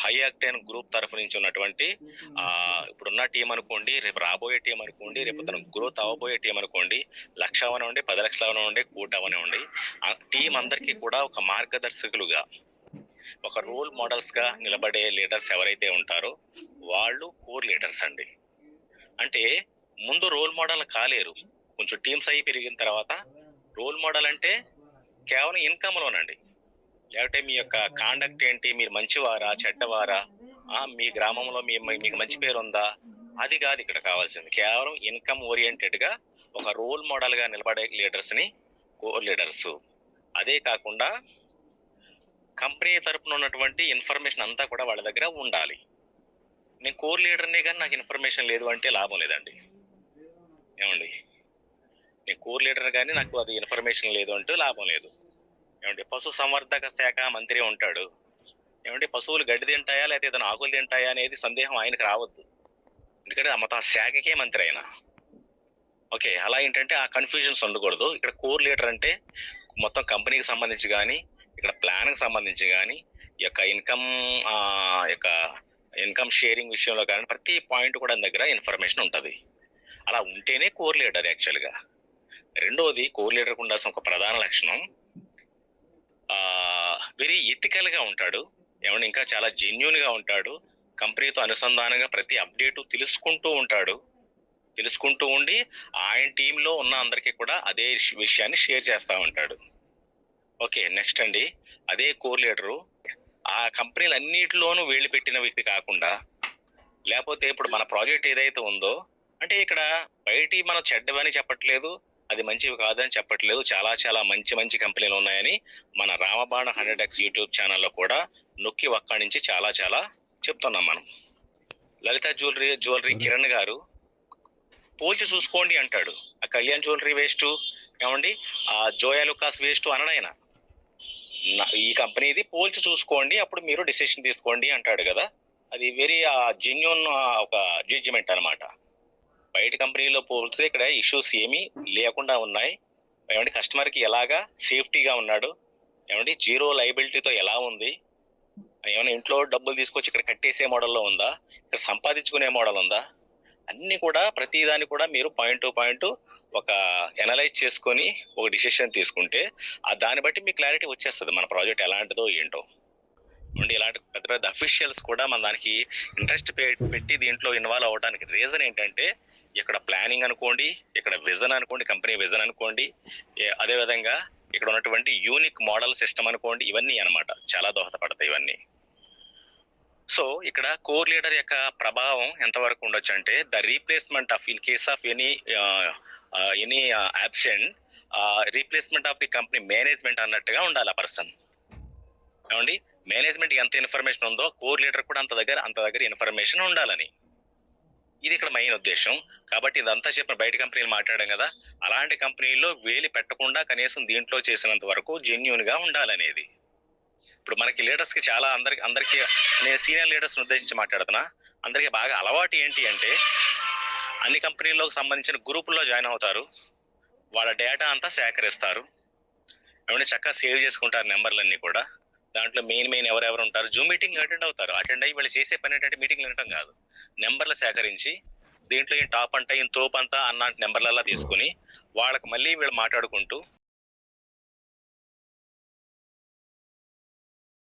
High octane group తరఫు నుంచి ఉన్నటువంటి ఇప్పుడున్న టీం అనుకోండి రేపు రాబోయే టీం అనుకోండి రేపు తన గ్రోత్ అవ్వబోయే టీం అనుకోండి లక్ష అవనివ్వండి పది లక్షలు అవనివ్వండి కోటి అవనివ్వండి ఆ టీం అందరికీ కూడా ఒక మార్గదర్శకులుగా ఒక రోల్ మోడల్స్గా నిలబడే లీడర్స్ ఎవరైతే ఉంటారో వాళ్ళు కోర్ లీడర్స్ అండి. అంటే ముందు రోల్ మోడల్ కాలేరు. కొంచెం టీమ్స్ అయ్యి పెరిగిన తర్వాత రోల్ మోడల్ అంటే కేవలం ఇన్కమ్ లోనండి లేకపోతే మీ యొక్క కాండక్ట్ ఏంటి? మీరు మంచివారా? చెడ్డవారా? ఆ మీ గ్రామంలో మీ మీకు మంచి పేరు ఉందా? అది కాదు ఇక్కడ కావాల్సింది. కేవలం ఇన్కమ్ ఓరియంటెడ్గా ఒక రోల్ మోడల్గా నిలబడే లీడర్స్ని కోర్ లీడర్స్ అదే కాకుండా కంపెనీ తరపున ఉన్నటువంటి ఇన్ఫర్మేషన్ అంతా కూడా వాళ్ళ దగ్గర ఉండాలి. నేను కోర్ లీడర్నే కానీ నాకు ఇన్ఫర్మేషన్ లేదు అంటే లాభం లేదండి. ఏమండి? నేను కోర్ లీడర్ కానీ నాకు అది ఇన్ఫర్మేషన్ లేదు అంటే లాభం లేదు. ఏమండి పశు సంవర్ధక శాఖ మంత్రి ఉంటాడు. ఏమంటే పశువులు గడ్డి తింటాయా లేకపోతే ఏదైనా ఆకులు తింటాయా అనేది సందేహం ఆయనకు రావద్దు. ఎందుకంటే ఆ మొత్తం ఆ శాఖకే మంత్రి ఆయన. ఓకే అలా ఏంటంటే ఆ కన్ఫ్యూజన్స్ ఉండకూడదు. ఇక్కడ కోర్ లీడర్ అంటే మొత్తం కంపెనీకి సంబంధించి కానీ ఇక్కడ ప్లాన్కి సంబంధించి కానీ ఈ యొక్క ఇన్కమ్ యొక్క ఇన్కమ్ షేరింగ్ విషయంలో కానీ ప్రతి పాయింట్ కూడా దగ్గర ఇన్ఫర్మేషన్ ఉంటుంది. అలా ఉంటేనే కోర్ లీడర్ యాక్చువల్గా. రెండవది కోర్ లీడర్కి ఉండాల్సిన ఒక ప్రధాన లక్షణం వెరీ ఎథికల్గా ఉంటాడు. ఏమన్నా ఇంకా చాలా జెన్యున్గా ఉంటాడు. కంపెనీతో అనుసంధానంగా ప్రతి అప్డేట్ తెలుసుకుంటూ ఉంటాడు. తెలుసుకుంటూ ఉండి ఆయన టీంలో ఉన్న అందరికీ కూడా అదే విషయాన్ని షేర్ చేస్తూ ఉంటాడు. ఓకే నెక్స్ట్ అండి. అదే కోర్ లీడరు ఆ కంపెనీలు అన్నిటిలోనూ వేళ్ళు పెట్టిన వ్యక్తి కాకుండా లేకపోతే ఇప్పుడు మన ప్రాజెక్ట్ ఏదైతే ఉందో అంటే ఇక్కడ బయటి మనం చెడ్డవని చెప్పట్లేదు అది మంచివి కాదని చెప్పట్లేదు. చాలా చాలా మంచి మంచి కంపెనీలు ఉన్నాయని మన రామబాణ హండ్రెడ్ ఎక్స్ యూట్యూబ్ ఛానల్లో కూడా నొక్కి నుంచి చాలా చాలా చెప్తున్నాం మనం. లలిత జ్యువెలరీ జ్యువెలరీ కిరణ్ గారు పోల్చి చూసుకోండి అంటాడు. ఆ కళ్యాణ్ జ్యువెలరీ వేస్ట్ ఏమండి? ఆ జోయా లుకాస్ వేస్ట్ అనడాయన ఈ కంపెనీది పోల్చి చూసుకోండి అప్పుడు మీరు డిసిషన్ తీసుకోండి అంటాడు కదా. అది వెరీ జెన్యున్ ఒక జడ్జిమెంట్ అనమాట బయట కంపెనీలో పోల్స్తే ఇక్కడ ఇష్యూస్ ఏమీ లేకుండా ఉన్నాయి. ఏమంటే కస్టమర్కి ఎలాగా సేఫ్టీగా ఉన్నాడు? ఏమంటే జీరో లైబిలిటీతో ఎలా ఉంది? ఏమైనా ఇంట్లో డబ్బులు తీసుకొచ్చి ఇక్కడ కట్టేసే మోడల్లో ఉందా? ఇక్కడ సంపాదించుకునే మోడల్ ఉందా? అన్ని కూడా ప్రతిదాన్ని కూడా మీరు పాయింట్ టు పాయింట్ ఒక ఎనలైజ్ చేసుకొని ఒక డిసిషన్ తీసుకుంటే ఆ దాన్ని బట్టి మీకు క్లారిటీ వచ్చేస్తుంది. మన ప్రాజెక్ట్ ఎలాంటిదో ఏంటో. ఉండి ఇలాంటి పెద్ద పెద్ద అఫీషియల్స్ కూడా మన దానికి ఇంట్రెస్ట్ పెట్టి దీంట్లో ఇన్వాల్వ్ అవ్వడానికి రీజన్ ఏంటంటే ఇక్కడ ప్లానింగ్ అనుకోండి ఇక్కడ విజన్ అనుకోండి కంపెనీ విజన్ అనుకోండి అదేవిధంగా ఇక్కడ ఉన్నటువంటి యూనిక్ మోడల్ సిస్టమ్ అనుకోండి ఇవన్నీ అనమాట చాలా దోహదపడతాయి ఇవన్నీ. సో ఇక్కడ కోర్ లీడర్ యొక్క ప్రభావం ఎంతవరకు ఉండొచ్చు అంటే the replacement of in case of any any absent replacement of the company management అన్నట్టుగా ఉండాలి ఆ పర్సన్ ఏమండి? మేనేజ్మెంట్ ఎంత ఇన్ఫర్మేషన్ ఉందో కోర్ లీడర్ కూడా అంత దగ్గర అంత దగ్గర ఇన్ఫర్మేషన్ ఉండాలని. ఇది ఇక్కడ మెయిన్ ఉద్దేశం. కాబట్టి ఇదంతా చెప్పిన బయట కంపెనీలు మాట్లాడాం కదా అలాంటి కంపెనీల్లో వేలి పెట్టకుండా కనీసం దీంట్లో చేసినంత వరకు జెన్యున్గా ఉండాలనేది. ఇప్పుడు మనకి లీడర్స్కి చాలా అందరికి అందరికి నేను సీనియర్ లీడర్స్ ఉద్దేశించి మాట్లాడుతున్నా. అందరికి బాగా అలవాటు ఏంటి అంటే అన్ని కంపెనీలకు సంబంధించిన గ్రూపుల్లో జాయిన్ అవుతారు. వాళ్ళ డేటా అంతా సేకరిస్తారు. ఏమంటే చక్కగా సేవ్ చేసుకుంటారు నెంబర్లన్నీ కూడా. దాంట్లో మెయిన్ మెయిన్ ఎవరెవరు ఉంటారు? జూమ్ మీటింగ్ అటెండ్ అవుతారు. అటెండ్ అయ్యి వాళ్ళు చేసే పని ఏంటంటే మీటింగ్ వినటం కాదు. నెంబర్లు సేకరించి దీంట్లో ఈ టాప్ అంట ఈ తోపు అంతా అన్న నెంబర్లలా తీసుకుని వాళ్ళకి మళ్ళీ వీళ్ళు మాట్లాడుకుంటూ